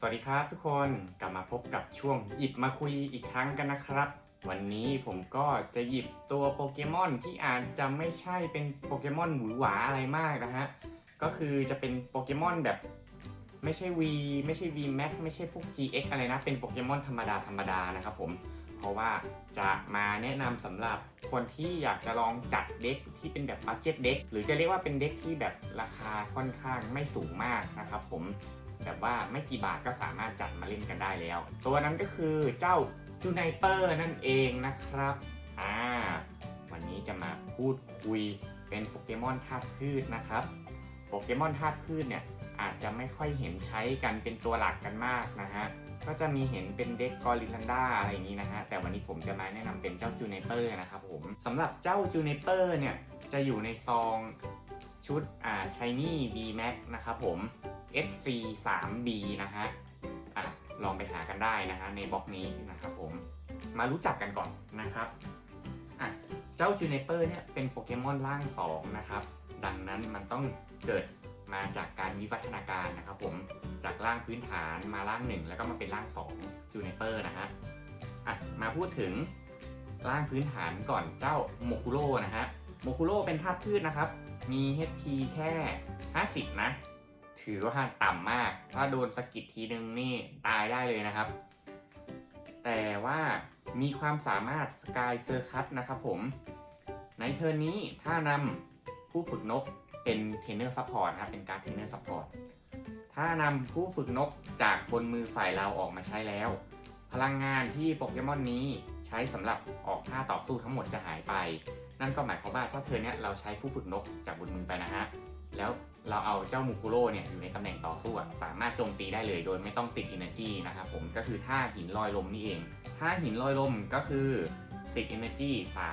สวัสดีครับทุกคนกลับมาพบกับช่วงหยิบมาคุยอีกครั้งกันนะครับ วันนี้ผมก็จะหยิบตัวโปเกมอนที่อาจจะไม่ใช่เป็นโปเกมอนหวือหวาอะไรมากนะฮะ ก็คือจะเป็นโปเกมอนแบบไม่ใช่ V ไม่ใช่ V Max ไม่ใช่พวก GX อะไรนะ เป็นโปเกมอนธรรมดาธรรมดานะครับผม เพราะว่าจะมาแนะนำสำหรับคนที่อยากจะลองจัดเด็กที่เป็นแบบบัตเจ็ตเด็กหรือจะเรียกว่าเป็นเด็กที่แบบราคาค่อนข้างไม่สูงมากนะครับผม แบบว่าไม่กี่บาทก็สามารถจัดมาเล่นกันได้แล้ว ตัวนั้นก็คือเจ้าจูไนเปอร์นั่นเองนะครับอ่าวันนี้จะมาพูดคุยเป็นโปเกมอนธาตุพืชนะครับ โปเกมอนธาตุพืชเนี่ยอาจจะไม่ค่อยเห็นใช้กันเป็นตัวหลักกันมากนะฮะ ก็จะมีเห็นเป็นเด็กกอริลันดาอะไรอย่างนี้นะฮะ แต่วันนี้ผมจะมาแนะนำเป็นเจ้าจูไนเปอร์นะครับผมสำหรับเจ้าจูไนเปอร์เนี่ยจะอยู่ในซองชุดอ่าชายนี่ B Max นะครับผม SC 3 B นะฮะอะลองไปหากันได้นะฮะในบล็อกนี้นะครับผม มารู้จักกันก่อนนะครับอะเจ้าจูเนเปอร์เนี่ยเป็นโปเกมอนร่าง2นะครับ ดังนั้นมันต้องเกิดมาจากการวิวัฒนาการนะครับผม จากร่างพื้นฐานมาร่าง 1 แล้วก็มาเป็นร่าง2จูเนเปอร์นะฮะอะมาพูดถึงร่างพื้นฐานก่อนเจ้าโมคุโร่นะฮะ โมคุโร่เป็นธาตุพืชนะครับ มี HP แค่ 50 นะ ถือว่าต่ำมาก ถ้าโดนสะกิดทีนึงนี่ตายได้เลยนะครับ แต่ว่ามีความสามารถสกายเซอร์คัตนะครับผม ในเทอร์นนี้ถ้านำผู้ฝึกนกเป็นเทรนเนอร์ซัพพอร์ตนะครับเป็นการเทรนเนอร์ซัพพอร์ตถ้านำผู้ฝึกนกจากบนมือฝ่ายเราออกมาใช้แล้ว พลังงานที่โปเกมอนนี้ใช้สำหรับออกท่าต่อสู้ทั้งหมดจะหายไป นั่นก็หมายความว่าถ้าเธอเนี้ยเราใช้ผู้ฝึกนกจากบนมือไปนะฮะแล้ว เราเอาเจ้ามูคุโร่เนี่ยอยู่ในตำแหน่งต่อสู้สามารถโจมตีได้เลยโดยไม่ต้องติด Energy นะครับผมก็คือท่าหินลอยลมนี่เองท่าหินลอยลมก็คือติด Energy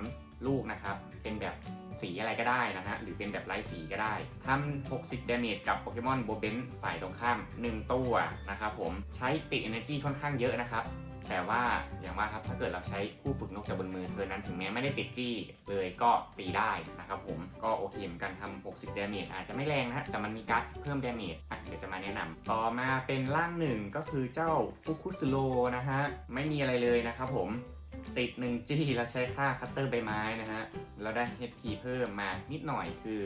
3ลูกนะครับ เป็นแบบสีอะไรก็ได้นะฮะหรือเป็นแบบไร้สีก็ได้ทำ 60 damage กับโปเกมอนโบเบนฝ่ายตรงข้าม 1 ตัวนะครับผมใช้ติด Energy ค่อนข้างเยอะนะครับ แต่ว่าอย่างว่าครับถ้าเกิดเราใช้คู่ฝึกนกจากบนมือเธอนั้นถึงแม้ไม่ได้ติดจี้เลยก็ตีได้นะครับผมก็โอเคเหมือนกันทำ60ดาเมจอาจจะไม่แรงนะแต่มันมีการ์ดเพิ่มดาเมจอะเดี๋ยวจะมาแนะนำต่อมาเป็นร่างหนึ่งก็คือเจ้าฟุคุสโลนะฮะไม่มีอะไรเลยนะครับผม ติด1จี้แล้วใช้ค่าคัตเตอร์ใบไม้นะฮะแล้วได้ HP เพิ่มมานิดหน่อยคือ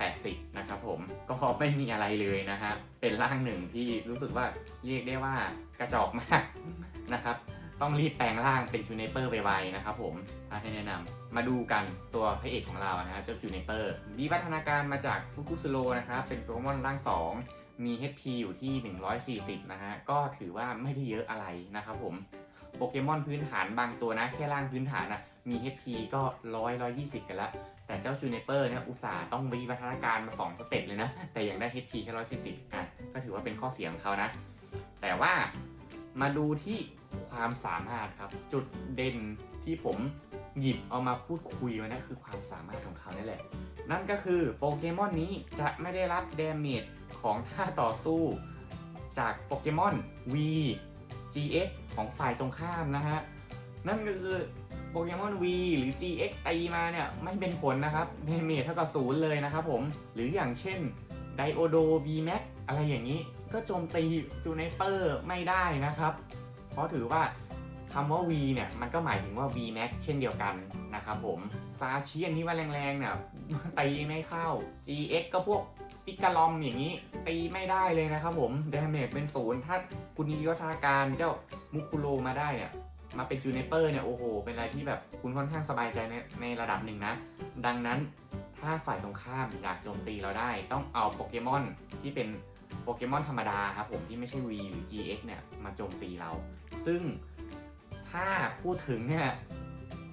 80 นะครับผมก็ไม่มีอะไรเลยนะฮะเป็นร่างหนึ่งที่รู้สึกว่าเรียกได้ว่ากระจอกมากนะครับต้องรีบแปลงร่างเป็นจูเนเปอร์ไวๆนะครับผมถ้าให้แนะนำมาดูกันตัวพระเอกของเรานะฮะเจ้าจูเนเปอร์วิวัฒนาการมาจากฟุกุสุโรนะครับเป็นโปเกมอนร่าง 2 มี HP อยู่ที่ 140 นะฮะก็ถือว่าไม่ได้เยอะอะไรนะครับผม โปเกมอนพื้นฐานบางตัวนะ แค่ร่างพื้นฐานนะมี HP ก็100 120กันละ แต่เจ้าจูเนเปอร์เนี่ยอุตส่าห์ต้องวิวัฒนาการมา2สเต็ปเลยนะ แต่ยังได้ HP แค่140อะก็ถือว่าเป็นข้อเสียของเขานะ แต่ว่ามาดูที่ความสามารถครับ จุดเด่นที่ผมหยิบเอามาพูดคุยวันนี้คือความสามารถของเขานี่แหละ นั่นก็คือโปเกมอนนี้จะไม่ได้รับดเมจของท่าต่อสู้ จากโปเกมอน V GX ของฝ่ายตรงข้ามนะฮะ นั่นก็คือโปเกมอน V หรือ GX ตีมาเนี่ย ไม่เป็นผลนะครับดาเมจเท่ากับศูนย์เลยนะครับผม หรืออย่างเช่นไดโอโด V Max อะไรอย่างนี้ ก็โจมตีจูเนเปอร์ไม่ได้นะครับ เพราะถือว่าคำว่า V เนี่ย มันก็หมายถึงว่า V Max เช่นเดียวกันนะครับผม ซาเชียนที่ว่าแรงๆเนี่ยตีไม่เข้า GX ก็พวก ปิกาลอมอย่างนี้ตีไม่ได้เลยนะครับผมดาเมจเป็นศูนย์ถ้าคุณมียุทธาการเจ้ามุคุโรมาได้เนี่ยมาเป็นจูเนเปอร์เนี่ยโอ้โห เป็นอะไรที่แบบคุณค่อนข้างสบายใจในในระดับหนึ่งนะ ดังนั้นถ้าฝ่ายตรงข้ามอยากโจมตีเราได้ ต้องเอาโปเกมอนที่เป็นโปเกมอนธรรมดาครับผมที่ไม่ใช่ V หรือ GX เนี่ยมาโจมตีเรา ซึ่งถ้าพูดถึงเนี่ย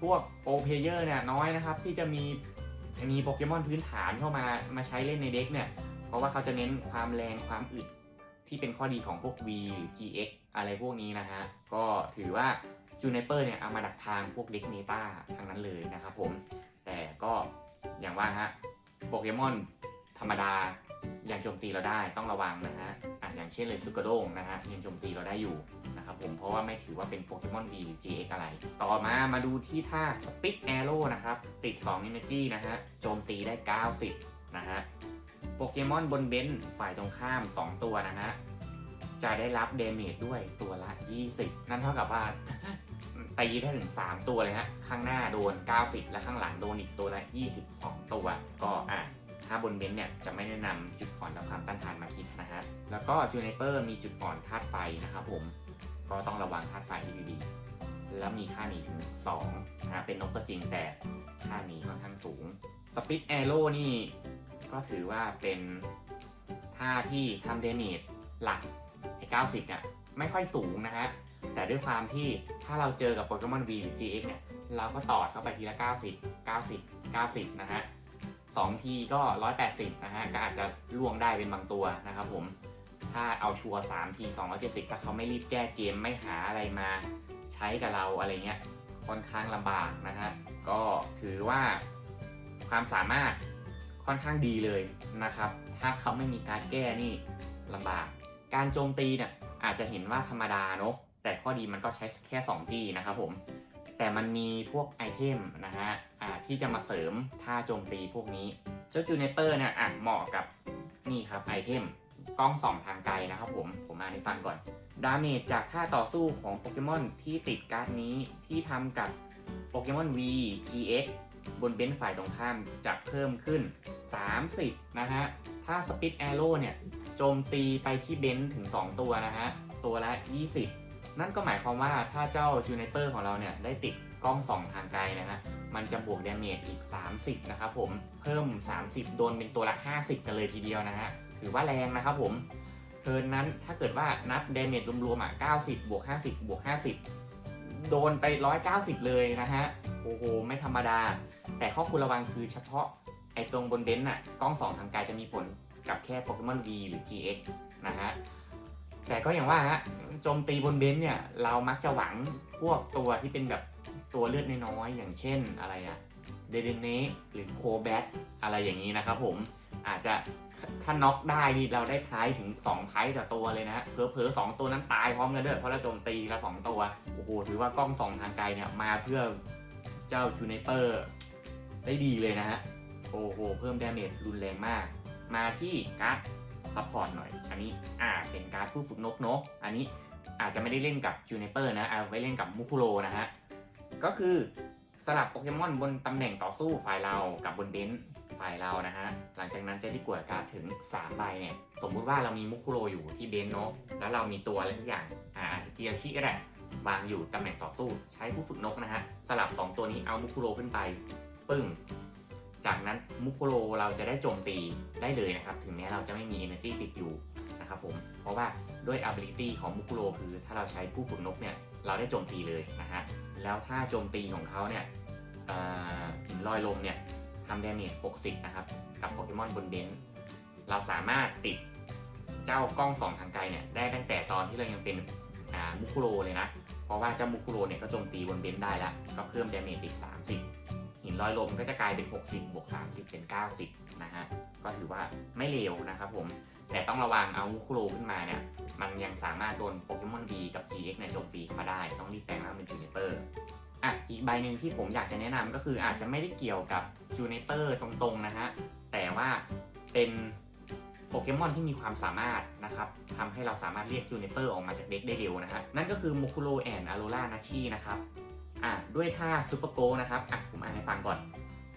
พวกโปรเพเยอร์เนี่ยน้อยนะครับ ที่จะมี มีโปเกมอนพื้นฐานเข้ามามาใช้เล่นในเด็กเนี่ยเพราะว่าเขาจะเน้นความแรงความอึดที่เป็นข้อดีของพวก V หรือ GX อะไรพวกนี้นะฮะ ก็ถือว่าจูเนเปอร์เนี่ยเอามาดักทางพวกเด็กเนตาทั้งนั้นเลยนะครับผม แต่ก็อย่างว่าฮะโปเกมอน ธรรมดายังโจมตีเราได้ต้องระวังนะฮะอะอย่างเช่นเลยซุกระโดงนะฮะยังโจมตีเราได้อยู่นะครับผมเพราะว่าไม่ถือว่าเป็นโปเกมอน V หรือ GX อะไร ต่อมามาดูที่ท่าสปิ k แอโร่นะครับติด2 Energy นะฮะโจมตีได้ 90 นะฮะโปเกมอนบนเบนซ์ฝ่ายตรงข้าม 2 ตัวนะฮะจะได้รับเดเมจด้วยตัวละ 20 นั่นเท่ากับว่าตีได้ถึง 3 ตัวเลยฮะข้างหน้าโดน 90 และข้างหลังโดนอีกตัวละ 22 ตัว ก็อะ ถ้าบนเบนซ์เนี่ยจะไม่แนะนำจุดอ่อนและความต้านทานมาคิดนะฮะ แล้วก็จูเนเปอร์มีจุดอ่อนธาตุไฟนะครับผม ก็ต้องระวังธาตุไฟให้ดีๆ แล้วมีค่าหนีถึง2นะเป็นนกก็จริงแต่ค่าหนีค่อนข้างสูง สปิ t แอโร่นี่ก็ถือว่าเป็นท่าที่ทำเดเมจหลักไอ้90เนี่ยไม่ค่อยสูงนะฮะ แต่ด้วยความที่ถ้าเราเจอกับโปเกมอน V หรือ GX เนี่ย เราก็ตอดเข้าไปทีละ 90 90 90 นะฮะ สองทีก็ 180 นะฮะ ก็อาจจะล่วงได้เป็นบางตัวนะครับผม ถ้าเอาชัวร์3ที270 ถ้าเขาไม่รีบแก้เกมไม่หาอะไรมาใช้กับเราอะไรเงี้ย ค่อนข้างลำบากนะฮะ ก็ถือว่าความสามารถค่อนข้างดีเลยนะครับ ถ้าเขาไม่มีการแก้นี่ลำบาก การโจมตีเนี่ยอาจจะเห็นว่าธรรมดาเนอะแต่ข้อดีมันก็ใช้แค่ 2G นะครับผม แต่มันมีพวกไอเทมนะฮะอ่าที่จะมาเสริมท่าโจมตีพวกนี้ เจ้าจูเนเปอร์เนี่ยอะเหมาะกับนี่ครับไอเทมกล้องส่องทางไกลนะครับผม ผมอ่านให้ฟังก่อน ดาเมจจากท่าต่อสู้ของโปเกมอนที่ติดการ์ดนี้ที่ทำกับโปเกมอน V GX บนเบนซ์ฝ่ายตรงข้ามจะเพิ่มขึ้น 30 นะฮะ ถ้าสปิ t แอโร่เนี่ย โจมตีไปที่เบนซ์ถึง 2 ตัวนะฮะ ตัวละ 20 นั่นก็หมายความว่าถ้าเจ้าจูเนเปอร์ของเราเนี่ยได้ติดกล้องส่องทางไกลนะฮะ มันจะบวกดาเมจอีก 30 นะครับผม เพิ่ม 30 โดนเป็นตัวละ 50 กันเลยทีเดียวนะฮะ ถือว่าแรงนะครับผม เทิร์นนั้นถ้าเกิดว่านับดาเมจรวมๆอะ90 บวก 50 บวก 50 โดนไป 190 เลยนะฮะ โอ้โห ไม่ธรรมดา แต่ข้อควรระวังคือเฉพาะไอ้ตรงบนเบนซ์น่ะ กล้องสองทางไกลจะมีผลกับแค่โปเกมอน V หรือ GX นะฮะ แต่ก็อย่างว่าฮะโจมตีบนเบนซ์เนี่ย เรามักจะหวังพวกตัวที่เป็นแบบตัวเลือดน้อยๆอย่างเช่นอะไรอะเดเดเนหรือโคแบทอะไรอย่างนี้นะครับผมอาจจะถ้าน็อกได้นี่เราได้ไพร์ถึง2ไพร์ต่อตัวเลยนะฮะเพอๆสองตัวนั้นตายพร้อมกันด้วยเพราะเราโจมตีทีละสองตัวโอ้โหถือว่ากล้องสองทางไกลเนี่ยมาเพื่อเจ้าจูเนเปอร์ได้ดีเลยนะฮะโอ้โหเพิ่มดาเมจรุนแรงมาก มาที่การ์ด ซัพพอร์ตหน่อย อันนี้อ่าเป็นการผู้ฝึกนกเนาะอันนี้อาจจะไม่ได้เล่นกับจูเนเปอร์นะเอาไว้เล่นกับมุคุโรนะฮะ ก็คือสลับโปเกมอนบนตำแหน่งต่อสู้ฝ่ายเรากับบนเบนซ์ฝ่ายเรานะฮะ หลังจากนั้นจะได้กวดการ์ดถึง3ใบเนี่ย สมมุติว่าเรามีมุคุโรอยู่ที่เบนซ์เนาะแล้วเรามีตัวอะไรสักอย่างอ่าอาจจะเจียชิก็ได้วางอยู่ตำแหน่งต่อสู้ ใช้ผู้ฝึกนกนะฮะ สลับ 2 ตัวนี้เอามุคุโรขึ้นไป ปึ้ง จากนั้นมุคุโรเราจะได้โจมตีได้เลยนะครับ ถึงแม้เราจะไม่มี energy ติดอยู่นะครับผม เพราะว่าด้วย ability ของมุคุโรคือถ้าเราใช้ผู้ฝึกนกเนี่ย เราได้โจมตีเลยนะฮะ แล้วถ้าโจมตีของเขาเนี่ยหินลอยลมเนี่ยทำดาเมจ60 นะครับ กับโปเกมอนบนเบนซ์เราสามารถติดเจ้ากล้องสองทางไกลเนี่ยได้ตั้งแต่ตอนที่เรายังเป็นมุคุโรเลยนะ เพราะว่าเจ้ามุคุโรเนี่ยก็โจมตีบนเบนซ์ได้แล้ว ก็เพิ่มดาเมจอีก 30 หินลอยลมก็จะกลายเป็น 60 บวก 30 เป็น 90 นะฮะ ก็ถือว่าไม่เลวนะครับผม แต่ต้องระวังเอามุคุโรขึ้นมาเนี่ย มันยังสามารถโดนโปเกมอน B กับ GX ในโจมตีเข้ามาได้ ต้องรีบแปลงร่างเป็นจูเนเปอร์อะ อีกใบหนึ่งที่ผมอยากจะแนะนำก็คืออาจจะไม่ได้เกี่ยวกับจูเนเปอร์ตรงๆนะฮะ แต่ว่าเป็นโปเกมอนที่มีความสามารถนะครับทำให้เราสามารถเรียกจูเนเปอร์ออกมาจากเด็กได้เร็วนะฮะ นั่นก็คือโมคุโรแอนอโรล่านาชินะครับ อะด้วยท่าซูเปอร์โกนะครับอะผมอ่านให้ฟังก่อน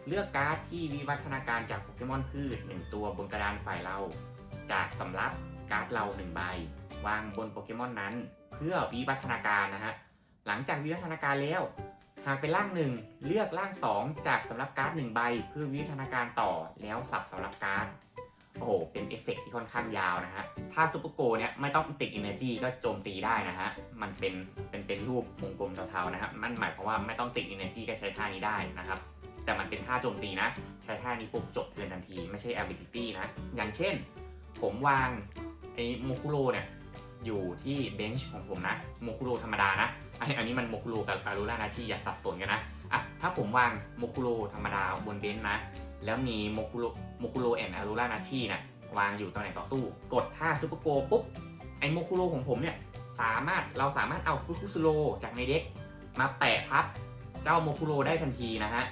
เลือกการ์ดที่วิวัฒนาการจากโปเกมอนพืชหนึ่งตัวบนกระดานฝ่ายเรา จากสำรับการ์ดเราหนึ่งใบ วางบนโปเกมอนนั้น เพื่อวิวัฒนาการนะฮะหลังจากวิวัฒนาการแล้ว หากเป็นร่างหนึ่งเลือกร่างสองจากสำรับการ์ดหนึ่งใบ เพื่อวิวัฒนาการต่อแล้วสับสำรับการ์ด โอ้โห เป็นเอฟเฟกต์ที่ค่อนข้างยาวนะฮะ ถ้าซูเปอร์โกเนี่ยไม่ต้องติด Energy ก็โจมตีได้นะฮะ มันเป็นเป็นเป็นรูปวงกลมเทาๆนะครับมันหมายความว่าไม่ต้องติด Energy ก็ใช้ท่านี้ได้นะครับ แต่มันเป็นท่าโจมตีนะ ใช้ท่านี้ปุ๊บจบเทินทันที ไม่ใช่ ability นะ อย่างเช่น ผมวางไอ้โมคุโรเนี่ยอยู่ที่เบนช์ของผมนะโมคุโรธรรมดานะอันนี้อันนี้มันโมคุโรกับอารุรานาชิอย่าสับสนกันนะอะถ้าผมวางโมคุโรธรรมดาบนเบนช์นะ แล้วมีโมคุโรโมคุโรแอนอารุรานาชินะวางอยู่ตำแหน่งต่อสู้ กดท่าซูเปอร์โกปุ๊บ ไอโมคุโรของผมเนี่ย สามารถเราสามารถเอาฟุคุสุโรจากในเด็กมาแปะทับ เจ้าโมคุโรได้ทันทีนะฮะ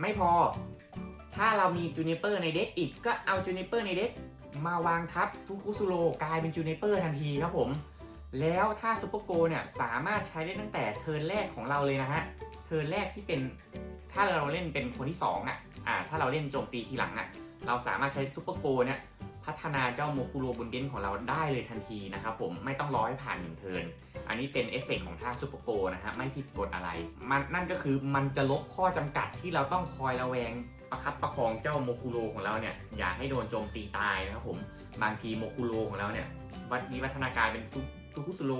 ไม่พอ ถ้าเรามีจูเนเปอร์ในเด็กอีกก็เอาจูเนเปอร์ในเด็กมาวางทับทุคุสุโรกลายเป็นจูเนเปอร์ทันทีครับผม แล้วถ้าซุปเปอร์โกเนี่ยสามารถใช้ได้ตั้งแต่เทิร์นแรกของเราเลยนะฮะ เทิร์นแรกที่เป็นถ้าเราเล่นเป็นคนที่2อะ อ่าถ้าเราเล่นโจมตีทีหลังอะเราสามารถใช้ซุปเปอร์โกเนี่ยพัฒนาเจ้าโมคุโรบนเบนของเราได้เลยทันทีนะครับผมไม่ต้องรอให้ผ่านหนึ่งเทิร์นอันนี้เป็นเอฟเฟกต์ของท่าซุปเปอร์โกนะฮะไม่ผิดกฎอะไรมันนั่นก็คือมันจะลบข้อจำกัดที่เราต้องคอยระแวงประคับประคองเจ้าโมคุโรของเราเนี่ยอย่าให้โดนโจมตีตายนะครับผมบางทีโมคุโรของเราเนี่ยวัดวิวัฒนาการเป็นซุซุคุสุโร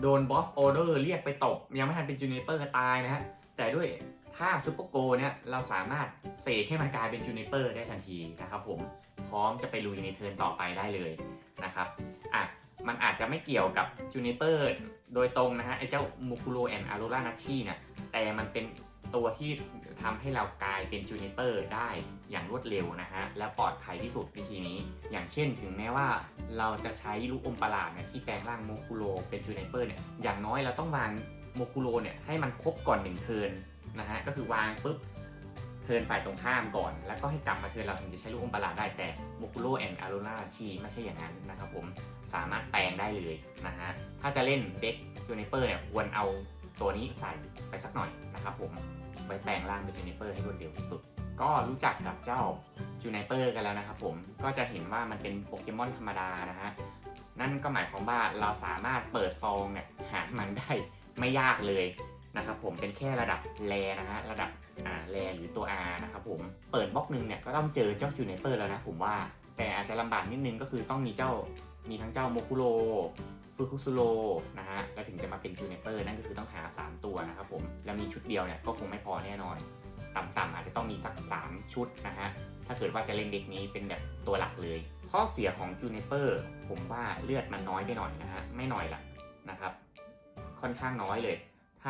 โดนบอสออเดอร์เรียกไปตบยังไม่ทันเป็นจูเนเปอร์ตายนะฮะแต่ด้วย ถ้าซูเปอร์โกเนี่ยเราสามารถเสกให้มันกลายเป็นจูเนเปอร์ได้ทันทีนะครับผมพร้อมจะไปลุยในเทิร์นต่อไปได้เลยนะครับอะมันอาจจะไม่เกี่ยวกับจูเนเปอร์โดยตรงนะฮะไอ้เจ้ามูคุโรแอนอารูรานัชชีเนี่ยแต่มันเป็นตัวที่ทำให้เรากลายเป็นจูเนเปอร์ได้อย่างรวดเร็วนะฮะ และปลอดภัยที่สุดวิธีนี้ อย่างเช่นถึงแม้ว่าเราจะใช้ลูกอมประหลาดเนี่ยที่แปลงร่างโมคุโรเป็นจูเนเปอร์เนี่ยอย่างน้อยเราต้องวางโมคุโรเนี่ยให้มันครบก่อนหนึ่งเทิร์น นะฮะก็คือวางปุ๊บเทินฝ่ายตรงข้ามก่อน แล้วก็ให้กลับมาเทินเราถึงจะใช้ลูกอมประหลาดได้แต่โมคุโรแอนอารูราชีไม่ใช่อย่างนั้นนะครับผมสามารถแปลงได้เลยนะฮะถ้าจะเล่นเด็กจูเนเปอร์เนี่ยควรเอาตัวนี้ใส่ไปสักหน่อยนะครับผมไว้แปลงร่างเป็นจูเนเปอร์ให้รวดเร็วที่สุด ก็รู้จักกับเจ้าจูเนเปอร์กันแล้วนะครับผมก็จะเห็นว่ามันเป็นโปเกมอนธรรมดานะฮะนั่นก็หมายความว่าเราสามารถเปิดซองเนี่ยหามันได้ไม่ยากเลย นะครับผมเป็นแค่ระดับแรนะฮะระดับอ่าแรหรือตัว R นะครับผมเปิดบล็อกหนึ่งเนี่ยก็ต้องเจอเจ้าจูเนเปอร์แล้วนะผมว่าแต่อาจจะลำบากนิดนึงก็คือต้องมีเจ้ามีทั้งเจ้าโมคุโรฟูคุสุโรนะฮะแล้วถึงจะมาเป็นจูเนเปอร์นั่นก็คือต้องหา 3 ตัวนะครับผมแล้วมีชุดเดียวเนี่ยก็คงไม่พอแน่นอน ต่ำๆอาจจะต้องมีสัก 3 ชุดนะฮะถ้าเกิดว่าจะเล่นเด็กนี้เป็นแบบตัวหลักเลย ข้อเสียของจูเนเปอร์ผมว่าเลือดมันน้อยไปหน่อยนะฮะไม่หน่อยละนะครับค่อนข้างน้อยเลย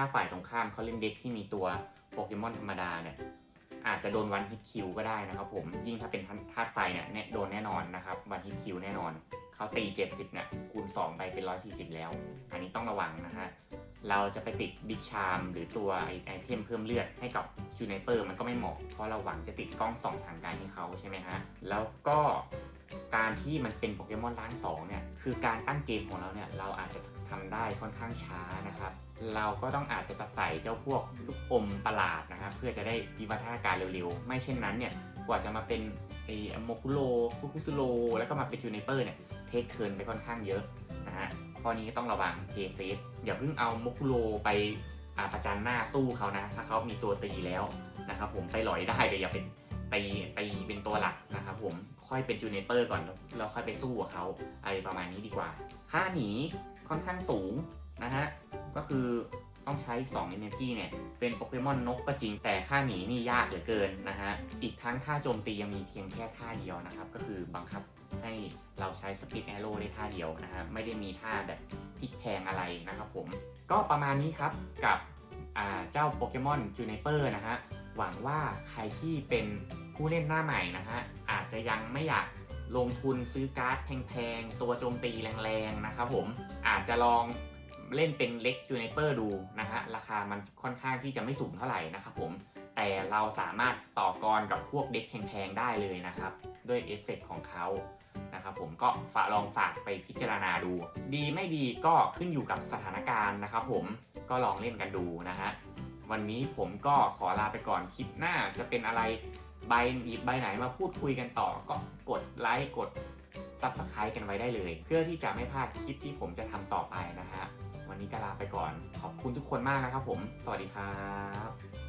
ถ้าฝ่ายตรงข้ามเขาเล่นเด็กที่มีตัวโปเกมอนธรรมดาเนี่ยอาจจะโดนวันฮิตคิวก็ได้นะครับผมยิ่งถ้าเป็นธาตุไฟเนี่ยโดนแน่นอนนะครับวันฮิตคิวแน่นอนเขาตี 70เนี่ยคูณ 2 ไปเป็น 140 แล้ว อันนี้ต้องระวังนะฮะเราจะไปติดบิ๊กชามหรือตัวไอเทมเพิ่มเลือดให้กับจูเนเปอร์มันก็ไม่เหมาะเพราะเราหวังจะติดกล้องสองทางไกลให้เขาใช่ไหมฮะแล้วก็ การที่มันเป็นโปเกมอนล้างสองเนี่ยคือการตั้งเกมของเราเนี่ยเราอาจจะทำได้ค่อนข้างช้านะครับ เราก็ต้องอาจจะใส่เจ้าพวกลูกอมประหลาดนะครับเพื่อจะได้วิวัฒนาการเร็วๆ ไม่เช่นนั้นเนี่ยกว่าจะมาเป็นไอโมคุโรฟุคุสุโรแล้วก็มาเป็นจูเนเปอร์เนี่ยเทคเทิร์นไปค่อนข้างเยอะนะฮะข้อนี้ต้องระวังเพย์เซฟอย่าเพิ่งเอาโมคุโรไปประจันหน้าสู้เขานะ ถ้าเขามีตัวตีแล้วนะครับผมไปหลอยได้แต่อย่าเป็นตีตีเป็นตัวหลักนะครับผม ค่อยเป็นจูเนเปอร์ก่อนแล้วค่อยไปสู้กับเขาอะไรประมาณนี้ดีกว่า ค่าหนีค่อนข้างสูงนะฮะ ก็คือต้องใช้ 2 Energy เนี่ย เป็นโปเกมอนนกก็จริง แต่ค่าหนีนี่ยากเหลือเกินนะฮะ อีกทั้งท่าโจมตียังมีเพียงแค่ท่าเดียวนะครับ ก็คือบังคับให้เราใช้สปีดแอโร่ได้ท่าเดียวนะฮะ ไม่ได้มีท่าแบบพลิกแพงอะไรนะครับผม ก็ประมาณนี้ครับกับเจ้าโปเกมอนจูเนเปอร์นะฮะ หวังว่าใครที่เป็นผู้เล่นหน้าใหม่นะฮะอาจจะยังไม่อยากลงทุนซื้อการ์ดแพงๆ ตัวโจมตีแรงๆ นะครับผมอาจจะลองเล่นเป็นเล็กจูเนเปอร์ดูนะฮะราคามันค่อนข้างที่จะไม่สูงเท่าไหร่นะครับผมแต่เราสามารถต่อกรกับพวกเด็กแพงๆ ได้เลยนะครับ ด้วยเอฟเฟกของเขานะครับผมก็ฝากลองฝากไปพิจารณาดู ดีไม่ดีก็ขึ้นอยู่กับสถานการณ์นะครับผมก็ลองเล่นกันดูนะฮะ วันนี้ผมก็ขอลาไปก่อนคลิปหน้าจะเป็นอะไรใบหยิบใบไหนมาพูดคุยกันต่อ ก็กดไลค์กด Subscribe กันไว้ได้เลย เพื่อที่จะไม่พลาดคลิปที่ผมจะทำต่อไปนะฮะวันนี้ก็ลาไปก่อนขอบคุณทุกคนมากนะครับผม สวัสดีครับ